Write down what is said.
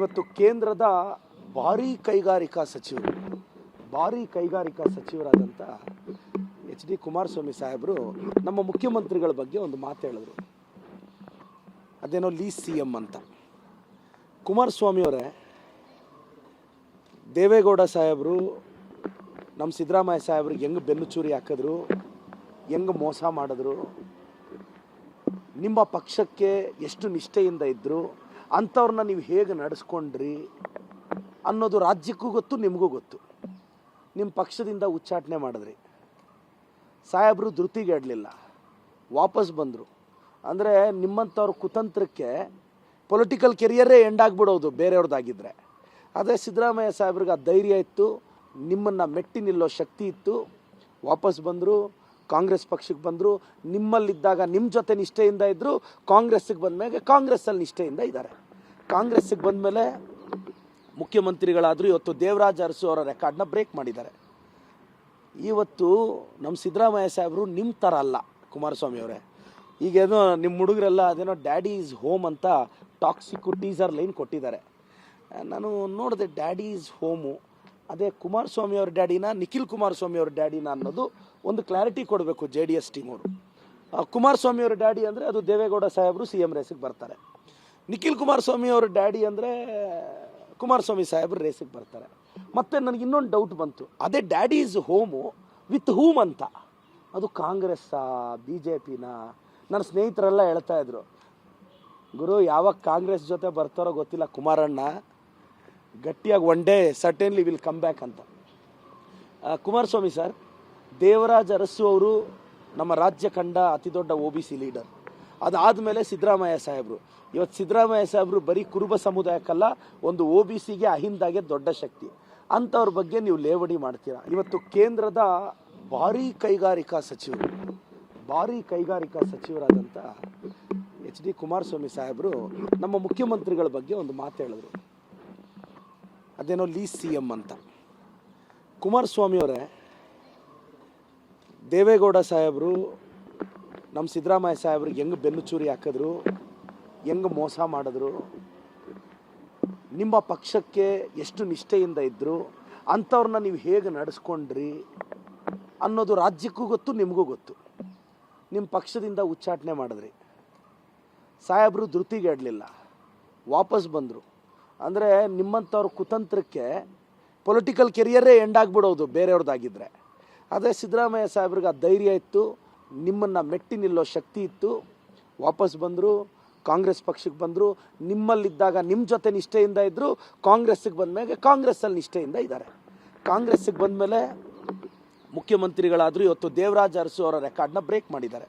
ಇವತ್ತು ಕೇಂದ್ರದ ಭಾರೀ ಕೈಗಾರಿಕಾ ಸಚಿವರು, ಭಾರೀ ಕೈಗಾರಿಕಾ ಸಚಿವರಾದಂಥ ಎಚ್ ಡಿ ಕುಮಾರಸ್ವಾಮಿ ಸಾಹೇಬರು ನಮ್ಮ ಮುಖ್ಯಮಂತ್ರಿಗಳ ಬಗ್ಗೆ ಒಂದು ಮಾತು ಹೇಳಿದ್ರು. ಅದೇನೋ ಲೀ ಸಿ ಎಂ ಅಂತ ಕುಮಾರಸ್ವಾಮಿಯವರೇ ದೇವೇಗೌಡ ಸಾಹೇಬರು, ನಮ್ಮ ಸಿದ್ದರಾಮಯ್ಯ ಸಾಹೇಬ್ರಿಗೆ ಹೆಂಗೆ ಬೆನ್ನು ಚೂರಿ ಹಾಕಿದ್ರು, ಹೆಂಗೆ ಮೋಸ ಮಾಡಿದ್ರು, ನಿಮ್ಮ ಪಕ್ಷಕ್ಕೆ ಎಷ್ಟು ನಿಷ್ಠೆಯಿಂದ ಇದ್ದರು ಅಂಥವ್ರನ್ನ ನೀವು ಹೇಗೆ ನಡೆಸ್ಕೊಂಡ್ರಿ ಅನ್ನೋದು ರಾಜ್ಯಕ್ಕೂ ಗೊತ್ತು, ನಿಮಗೂ ಗೊತ್ತು. ನಿಮ್ಮ ಪಕ್ಷದಿಂದ ಉಚ್ಚಾಟನೆ ಮಾಡಿದ್ರಿ. ಸಾಹೇಬರು ಧೃತಿಗೆಡಲಿಲ್ಲ ವಾಪಸ್ ಬಂದರು. ಅಂದರೆ ನಿಮ್ಮಂಥವ್ರ ಕುತಂತ್ರಕ್ಕೆ ಪೊಲಿಟಿಕಲ್ ಕೆರಿಯರೇ ಎಂಡ್ ಆಗಿಬಿಡೋದು ಬೇರೆಯವ್ರದ್ದಾಗಿದ್ದರೆ ಅದೇ ಸಿದ್ದರಾಮಯ್ಯ ಸಾಹೇಬ್ರಿಗೆ ಆ ಧೈರ್ಯ ಇತ್ತು, ನಿಮ್ಮನ್ನು ಮೆಟ್ಟಿ ನಿಲ್ಲೋ ಶಕ್ತಿ ಇತ್ತು. ವಾಪಸ್ ಬಂದರು. ಕಾಂಗ್ರೆಸ್ ಪಕ್ಷಕ್ಕೆ ಬಂದರು, ನಿಮ್ಮಲ್ಲಿದ್ದಾಗ ನಿಮ್ಮ ಜೊತೆ ನಿಷ್ಠೆಯಿಂದ ಇದ್ದರು ಕಾಂಗ್ರೆಸ್ಸಿಗೆ ಬಂದಮೇಲೆ ಕಾಂಗ್ರೆಸ್ಸಲ್ಲಿ ನಿಷ್ಠೆಯಿಂದ ಇದ್ದಾರೆ. ಕಾಂಗ್ರೆಸ್ಸಿಗೆ ಬಂದಮೇಲೆ ಮುಖ್ಯಮಂತ್ರಿಗಳಾದರೂ ಇವತ್ತು ದೇವರಾಜ ಅರಸು ಅವರ ರೆಕಾರ್ಡ್ನ ಬ್ರೇಕ್ ಮಾಡಿದ್ದಾರೆ. ಇವತ್ತು ನಮ್ಮ ಸಿದ್ದರಾಮಯ್ಯ ಸಾಹೇಬರು ನಿಮ್ಮ ಥರ ಅಲ್ಲ, ಕುಮಾರಸ್ವಾಮಿ ಅವರೇ. ಈಗೇನೋ ನಿಮ್ಮ ಹುಡುಗರೆಲ್ಲ ಅದೇನೋ ಡ್ಯಾಡಿ ಈಸ್ ಹೋಮ್ ಅಂತ ಟಾಕ್ಸಿಕ್ಕು ಟೀಸರ್ ಲೈನ್ ಕೊಟ್ಟಿದ್ದಾರೆ. ನಾನು ನೋಡಿದೆ ಡ್ಯಾಡಿ ಈಸ್ ಹೋಮು ಅದೇ ಕುಮಾರಸ್ವಾಮಿ ಅವ್ರ ಡ್ಯಾಡಿನ, ನಿಖಿಲ್ ಕುಮಾರಸ್ವಾಮಿ ಅವ್ರ ಡ್ಯಾಡಿನ ಅನ್ನೋದು ಒಂದು ಕ್ಲಾರಿಟಿ ಕೊಡಬೇಕು ಜೆ ಡಿ ಎಸ್ ಟೀಮವರು ಕುಮಾರಸ್ವಾಮಿ ಅವ್ರ ಡ್ಯಾಡಿ ಅಂದರೆ ಅದು ದೇವೇಗೌಡ ಸಾಹೇಬರು ಸಿ ಎಂ ರೇಸಿಗೆ ಬರ್ತಾರೆ. ನಿಖಿಲ್ ಕುಮಾರಸ್ವಾಮಿ ಅವ್ರ ಡ್ಯಾಡಿ ಅಂದರೆ ಕುಮಾರಸ್ವಾಮಿ ಸಾಹೇಬರು ರೇಸಿಗೆ ಬರ್ತಾರೆ. ಮತ್ತು ನನಗೆ ಇನ್ನೊಂದು ಡೌಟ್ ಬಂತು. ಅದೇ daddy is home with whom ಅಂತ. ಅದು ಕಾಂಗ್ರೆಸ್ಸಾ ಬಿ ಜೆ ಪಿನ ನನ್ನ ಸ್ನೇಹಿತರೆಲ್ಲ ಹೇಳ್ತಾ ಇದ್ರು, ಗುರು, ಯಾವಾಗ ಕಾಂಗ್ರೆಸ್ ಜೊತೆ ಬರ್ತಾರೋ ಗೊತ್ತಿಲ್ಲ ಕುಮಾರಣ್ಣ. ಗಟ್ಟಿಯಾಗಿ one day suddenly will come back ಅಂತ. ಕುಮಾರಸ್ವಾಮಿ ಸರ್ ದೇವರಾಜ ಅರಸು ಅವರು ನಮ್ಮ ರಾಜ್ಯ ಕಂಡ ಅತಿ ದೊಡ್ಡ ಒ ಬಿ ಸಿ ಲೀಡರ್ ಅದಾದಮೇಲೆ ಸಿದ್ದರಾಮಯ್ಯ ಸಾಹೇಬರು. ಇವತ್ತು ಸಿದ್ದರಾಮಯ್ಯ ಸಾಹೇಬರು ಬರೀ ಕುರುಬ ಸಮುದಾಯಕ್ಕಲ್ಲ ಒಂದು ಒ ಬಿ ಸಿಗೆ ಅಹಿಂದಾಗೆ ದೊಡ್ಡ ಶಕ್ತಿ. ಅಂಥವ್ರ ಬಗ್ಗೆ ನೀವು ಲೇವಡಿ ಮಾಡ್ತೀರಾ? ಇವತ್ತು ಕೇಂದ್ರದ ಭಾರೀ ಕೈಗಾರಿಕಾ ಸಚಿವರು, ಭಾರೀ ಕೈಗಾರಿಕಾ ಸಚಿವರಾದಂಥ ಎಚ್ ಡಿ ಕುಮಾರಸ್ವಾಮಿ ಸಾಹೇಬರು ನಮ್ಮ ಮುಖ್ಯಮಂತ್ರಿಗಳ ಬಗ್ಗೆ ಒಂದು ಮಾತು ಹೇಳಿದ್ರು. ಅದೇನೋ ಲೀಸ್ ಸಿ ಎಂ ಅಂತ. ಕುಮಾರಸ್ವಾಮಿಯವರೇ, ದೇವೇಗೌಡ ಸಾಹೇಬರು ನಮ್ಮ ಸಿದ್ದರಾಮಯ್ಯ ಸಾಹೇಬ್ರಿಗೆ ಹೆಂಗೆ ಬೆನ್ನು ಚೂರಿ ಹಾಕಿದ್ರು, ಹೆಂಗೆ ಮೋಸ ಮಾಡಿದ್ರು, ನಿಮ್ಮ ಪಕ್ಷಕ್ಕೆ ಎಷ್ಟು ನಿಷ್ಠೆಯಿಂದ ಇದ್ದರು ಅಂಥವ್ರನ್ನ ನೀವು ಹೇಗೆ ನಡೆಸ್ಕೊಂಡ್ರಿ ಅನ್ನೋದು ರಾಜ್ಯಕ್ಕೂ ಗೊತ್ತು, ನಿಮಗೂ ಗೊತ್ತು. ನಿಮ್ಮ ಪಕ್ಷದಿಂದ ಉಚ್ಚಾಟನೆ ಮಾಡಿದ್ರಿ. ಸಾಹೇಬರು ಧೃತಿಗೆಡಲಿಲ್ಲ. ವಾಪಸ್ ಬಂದರು. ಅಂದರೆ ನಿಮ್ಮಂಥವ್ರ ಕುತಂತ್ರಕ್ಕೆ ಪೊಲಿಟಿಕಲ್ ಕೆರಿಯರೇ ಎಂಡ್ ಆಗಿಬಿಡೋದು ಬೇರೆಯವ್ರದ್ದಾಗಿದ್ದರೆ ಅದೇ ಸಿದ್ದರಾಮಯ್ಯ ಸಾಹೇಬ್ರಿಗೆ ಆ ಧೈರ್ಯ ಇತ್ತು, ನಿಮ್ಮನ್ನು ಮೆಟ್ಟಿ ನಿಲ್ಲೋ ಶಕ್ತಿ ಇತ್ತು. ವಾಪಸ್ ಬಂದರು, ಕಾಂಗ್ರೆಸ್ ಪಕ್ಷಕ್ಕೆ ಬಂದರು, ನಿಮ್ಮಲ್ಲಿದ್ದಾಗ ನಿಮ್ಮ ಜೊತೆ ನಿಷ್ಠೆಯಿಂದ ಇದ್ದರು ಕಾಂಗ್ರೆಸ್ಸಿಗೆ ಬಂದಮೇಲೆ ಕಾಂಗ್ರೆಸ್ಸಲ್ಲಿ ನಿಷ್ಠೆಯಿಂದ ಇದ್ದಾರೆ. ಕಾಂಗ್ರೆಸ್ಸಿಗೆ ಬಂದಮೇಲೆ ಮುಖ್ಯಮಂತ್ರಿಗಳಾದರೂ ಇವತ್ತು ದೇವರಾಜ ಅರಸು ಅವರ ರೆಕಾರ್ಡ್ನ ಬ್ರೇಕ್ ಮಾಡಿದ್ದಾರೆ.